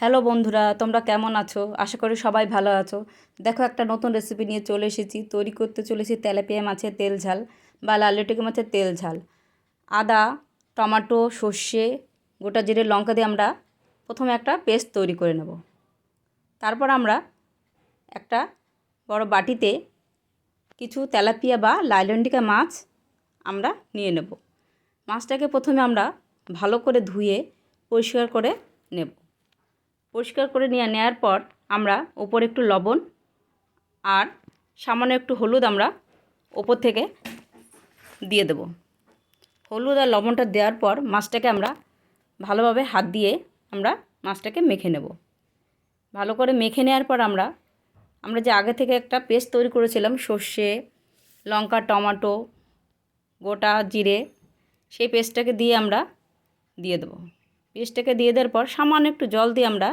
Hello বন্ধুরা, তোমরা কেমন আছো? আশা করি সবাই ভালো আছো। দেখো, একটা নতুন রেসিপি নিয়ে চলে এসেছি। তৈরি করতে চলেছি তেলাপিয়া মাছের তেল ঝাল বা লালুটিকে মাছের তেল ঝাল। আদা, টমেটো, সর্ষে, গোটা জিরে, লঙ্কা দিয়ে আমরা প্রথমে একটা পেস্ট তৈরি করে নেব। তারপর আমরা একটা বড় বাটিতে কিছু তেলাপিয়া বা লাইলন্ডিকা মাছ আমরা নিয়ে নেব। মাছটাকে প্রথমে আমরা ভালো করে ধুয়ে পরিষ্কার করে নেব। পরিষ্কার করে নিয়ে নেওয়ার পর আমরা ওপর একটু লবণ আর সামান্য একটু হলুদ আমরা ওপর থেকে দিয়ে দেব। হলুদ আর লবণটা দেওয়ার পর মাছটাকে আমরা ভালোভাবে হাত দিয়ে আমরা মাছটাকে মেখে নেব। ভালো করে মেখে নেওয়ার পর আমরা আমরা যে আগে থেকে একটা পেস্ট তৈরি করেছিলাম, সর্ষে, লঙ্কা, টমেটো, গোটা জিরে, সেই পেস্টটাকে দিয়ে আমরা দিয়ে দেবো। পেস্টটাকে দিয়ে দেওয়ার পর সামান্য একটু জল দিয়ে আমরা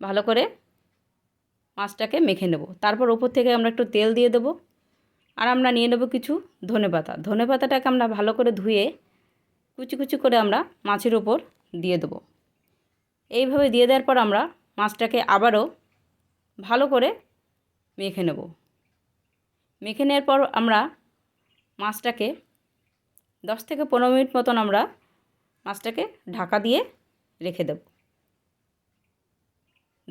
ভালো করে মাছটাকে মেখে নেব। তারপর ওপর থেকে আমরা একটু তেল দিয়ে দেবো। আর আমরা নিয়ে নেব কিছু ধনে পাতা। ধনে পাতাটাকে আমরা ভালো করে ধুয়ে কুচি কুচি করে আমরা মাছের ওপর দিয়ে দেবো। এইভাবে দিয়ে দেওয়ার পর আমরা মাছটাকে আবারও ভালো করে মেখে নেব। মেখে নেওয়ার পর আমরা মাছটাকে দশ থেকে পনেরো মিনিট মতন আমরা মাছটাকে ঢাকা দিয়ে রেখে দেব।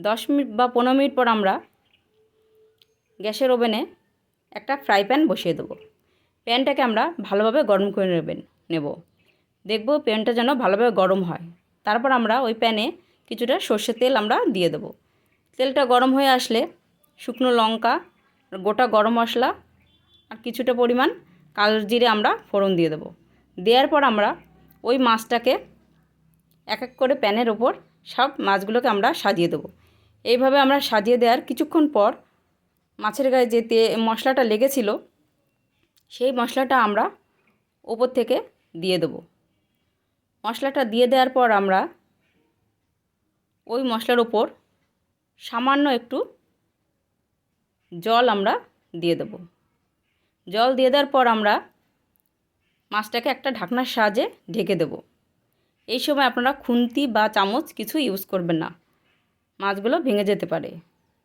দশ মিনিট বা পনেরো মিনিট পর আমরা গ্যাসের ওভেনে একটা ফ্রাই প্যান বসিয়ে দেবো। প্যানটাকে আমরা ভালোভাবে গরম করে নেবেন নেব। দেখব প্যানটা যেন ভালোভাবে গরম হয়। তারপর আমরা ওই প্যানে কিছুটা সর্ষের তেল আমরা দিয়ে দেবো। তেলটা গরম হয়ে আসলে শুকনো লঙ্কা, গোটা গরম মশলা আর কিছুটা পরিমাণ কালো জিরে আমরা ফোড়ন দিয়ে দেবো। দেওয়ার পর আমরা ওই মাছটাকে এক এক করে প্যানের ওপর সব মাছগুলোকে আমরা সাজিয়ে দেবো। এইভাবে আমরা সাজিয়ে দেওয়ার কিছুক্ষণ পর মাছের গায়ে যে তে মশলাটা লেগেছিল, সেই মশলাটা আমরা ওপর থেকে দিয়ে দেবো। মশলাটা দিয়ে দেওয়ার পর আমরা ওই মশলার ওপর সামান্য একটু জল আমরা দিয়ে দেবো। জল দিয়ে দেওয়ার পর আমরা মাছটাকে একটা ঢাকনার সাহায্যে ঢেকে দেব। এই সময় আপনারা খুন্তি বা চামচ কিছু ইউজ করবেন না। মাছগুলো ভেঙে যেতে পারে।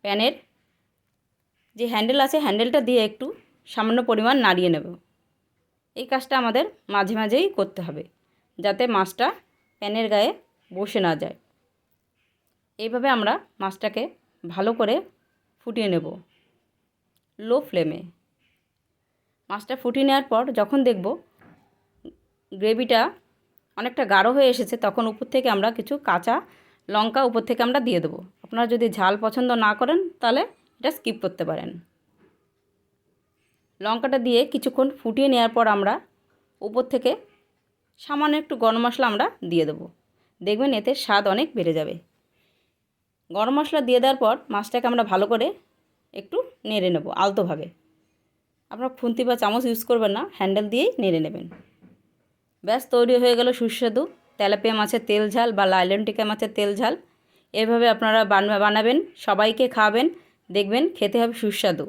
প্যানের যে হ্যান্ডেল আছে, হ্যান্ডেলটা দিয়ে একটু সামান্য পরিমাণ নাড়িয়ে নেব। এই কাজটা আমাদের মাঝে মাঝেই করতে হবে, যাতে মাছটা প্যানের গায়ে বসে না যায়। এইভাবে আমরা মাছটাকে ভালো করে ফুটিয়ে নেব লো ফ্লেমে। মাছটা ফুটিয়ে নেওয়ার পর যখন দেখব গ্রেভিটা অনেকটা গাঢ় হয়ে এসেছে, তখন উপর থেকে আমরা কিছু কাঁচা লঙ্কা উপর থেকে আমরা দিয়ে দেবো। আপনারা যদি ঝাল পছন্দ না করেন, তাহলে এটা স্কিপ করতে পারেন। লঙ্কাটা দিয়ে কিছুক্ষণ ফুটিয়ে নেওয়ার পর আমরা উপর থেকে সামান্য একটু গরম মশলা আমরা দিয়ে দেবো। দেখবেন এতে স্বাদ অনেক বেড়ে যাবে। গরম মশলা দিয়ে দেওয়ার পর মাছটাকে আমরা ভালো করে একটু নেড়ে নেব আলতোভাবে। আপনারা খুন্তি বা চামচ ইউজ করবেন না হ্যান্ডেল দিয়েই নেড়ে নেবেন। ব্যাস, তৈরি হয়ে গেল সুস্বাদু তেলাপিয়া মাছের তেল ঝাল বা লাইলন টিকা মাছের তেল ঝাল। এভাবে আপনারা বানাবেন, সবাইকে খাওয়াবেন দেখবেন খেতে হবে সুস্বাদু।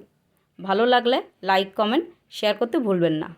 ভালো লাগলে লাইক কমেন্ট শেয়ার করতে ভুলবেন না।